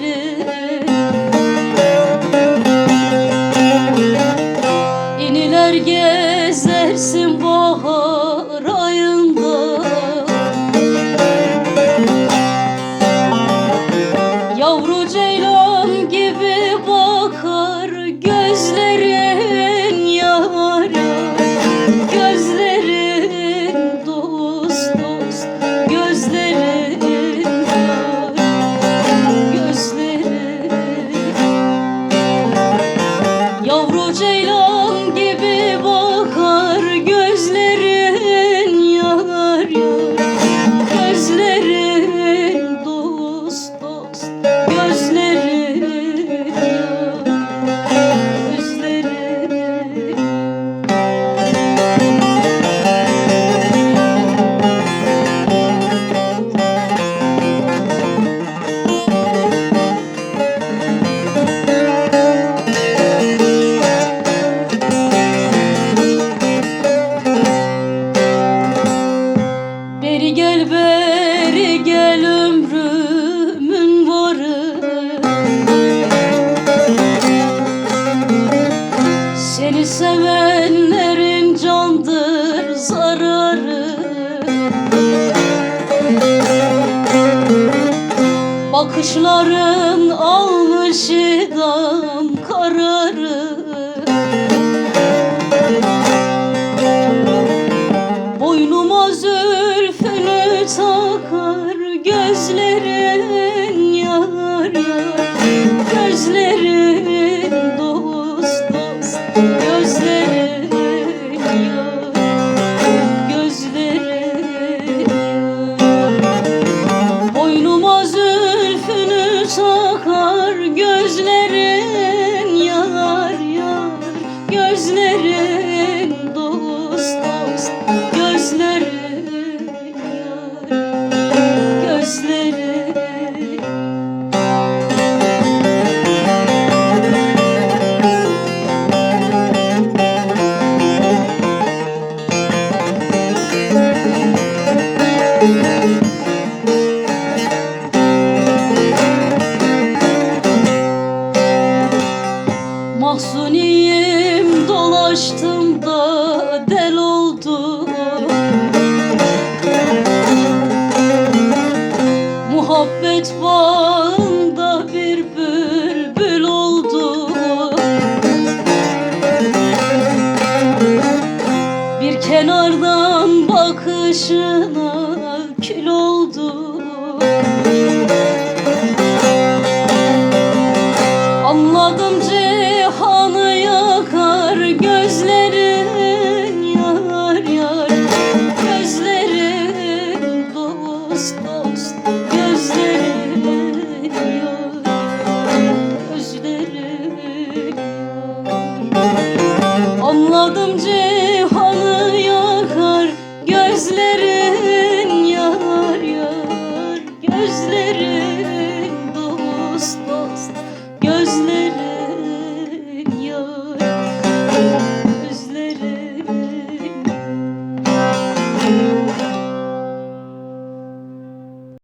yarı 坠落 Bakışların almış idam kararı. Boynuma zülfünü takar Gözlerin yar yar Gözlerin Gözlerin yar Gözlerin Mahzuniyim dolaştım da del oldu muhabbet bağında bir bülbül oldu. Bir kenardan bakışına kül oldu. Anladım cihanı yakar gö- aldım